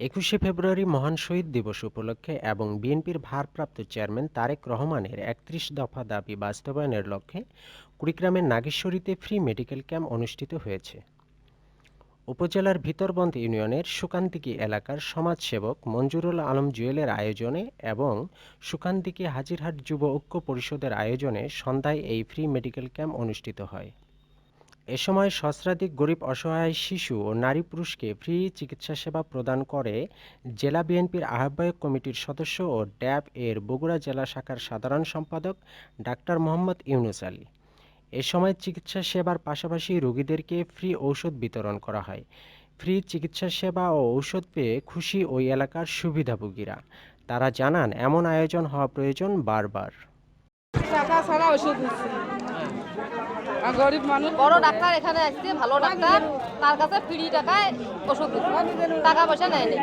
একুশে ফেব্রুয়ারি মহান শহীদ দিবস উপলক্ষে এবং বিএনপির ভারপ্রাপ্ত চেয়ারম্যান তারেক রহমানের একত্রিশ দফা দাবি বাস্তবায়নের লক্ষ্যে কুড়িগ্রামের নাগেশ্বরীতে ফ্রি মেডিকেল ক্যাম্প অনুষ্ঠিত হয়েছে। উপজেলার ভিতরবন্দ ইউনিয়নের সুকান্তিকি এলাকার সমাজসেবক মঞ্জুরুল আলম জুয়েলের আয়োজনে এবং সুকান্তিকি হাজিরহাট যুব ঐক্য পরিষদের আয়োজনে সন্ধ্যায় এই ফ্রি মেডিকেল ক্যাম্প অনুষ্ঠিত হয়। এ সময় সহস্রাধিক গরিব অসহায় শিশু ও নারী পুরুষকে ফ্রি চিকিৎসা সেবা প্রদান করে জেলা বিএনপির আহ্বায়ক কমিটির সদস্য ও ড্যাব এর বগুড়া জেলা শাখার সাধারণ সম্পাদক ডাক্তার মোহাম্মদ ইউনুস আলী। এ সময় চিকিৎসা সেবার পাশাপাশি রোগীদেরকে ফ্রি ঔষধ বিতরণ করা হয়। ফ্রি চিকিৎসা সেবা ও ঔষধ পেয়ে খুশি ওই এলাকার সুবিধাভোগীরা। তারা জানান, এমন আয়োজন হওয়া প্রয়োজন বারবার। টাকা ছাড়া ওষুধ দিচ্ছে গরিব মানুষ বড় ডাক্তার এখানে আসছে ভালো ডাক্তার তার কাছে ফ্রি টাকায় ওষুধ টাকা পয়সা নেয়নি।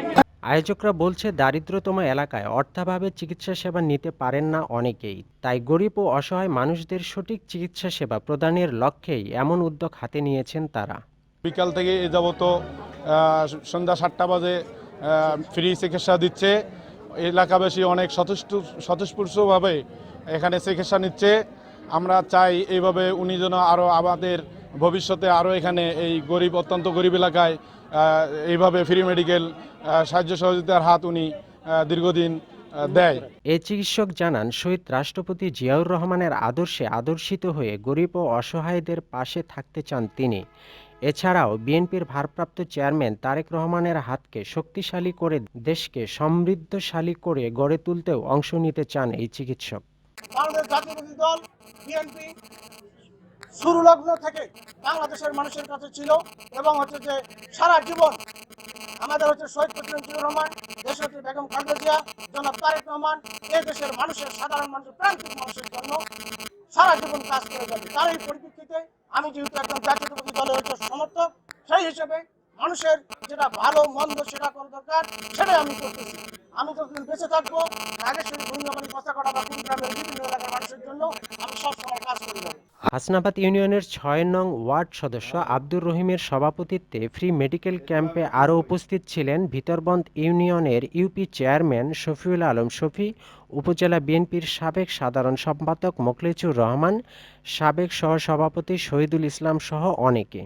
আয়োজকরা বলছে দারিদ্রতম এলাকায় অর্থাভাবে চিকিৎসা সেবা নিতে পারেন না অনেকেই। তাই গরিব ও অসহায় মানুষদের সঠিক চিকিৎসা সেবা প্রদানের লক্ষ্যেই এমন উদ্যোগ হাতে নিয়েছেন তারা। বিকাল থেকে এ যাবত সন্ধ্যা সাতটা বাজে ফ্রি চিকিৎসা দিচ্ছে। এলাকাবাসী অনেক স্বতঃস্ফূ স্বতঃস্ফূর্তভাবে এখানে চিকিৎসা নিচ্ছে। আমরা চাই এইভাবে উনি যেন আরও আমাদের ভবিষ্যতে আরও এখানে এই গরিব, অত্যন্ত গরিব এলাকায় এইভাবে ফ্রি মেডিকেল সাহায্য সহযোগিতার হাত উনি দীর্ঘদিন দেয়। এ চিকিৎসক জানান, শহীদ রাষ্ট্রপতি জিয়াউর রহমানের আদর্শে আদর্শিত হয়ে গরিব ও অসহায়দের পাশে থাকতে চান তিনি। এছাড়াও বিএনপির ভারপ্রাপ্ত চেয়ারম্যান তারেক রহমানের হাতকে শক্তিশালী করে দেশকে সমৃদ্ধশালী করে গড়ে তুলতেও অংশ নিতে চান এই চিকিৎসক। বিএনপি, শুরু লগ্ন থেকে বাংলাদেশের মানুষের কাছে ছিল এবং হচ্ছে যে সারা জীবন আমাদের হচ্ছে শহীদ প্রেসিডেন্ট জিয়াউর রহমান দেশনেত্রী বেগম খালেদা জিয়া, জনাব তারেক রহমান এই দেশের মানুষের, সাধারণ মানুষের, প্রান্তিক মানুষের জন্য সারা জীবন কাজ করে যাবে তার এই পরিপ্রেক্ষিতে আমি যেহেতু একজন জাতীয়তাবাদী দলের হচ্ছে সমর্থক সেই হিসেবে মানুষের যেটা ভালো, মন্দ সেটা করা দরকার, সেটাই আমি করতেছি। আমি যতদিন বেঁচে থাকব নাগেশ্বরী কথা কটা বা বিভিন্ন এলাকার মানুষের জন্য আমি সবসময় কাজ করে যাব হাসনাবাদ ইউনিয়নের ছয় নং ওয়ার্ড সদস্য আব্দুর রহিমের সভাপতিত্বে ফ্রি মেডিকেল ক্যাম্পে আরও উপস্থিত ছিলেন ভিতরবন্দ ইউনিয়নের ইউপি চেয়ারম্যান শফিউল আলম শফি, উপজেলা বিএনপির সাবেক সাধারণ সম্পাদক মোখলেচুর রহমান, সাবেক সহসভাপতি শহীদুল ইসলাম সহ অনেকে।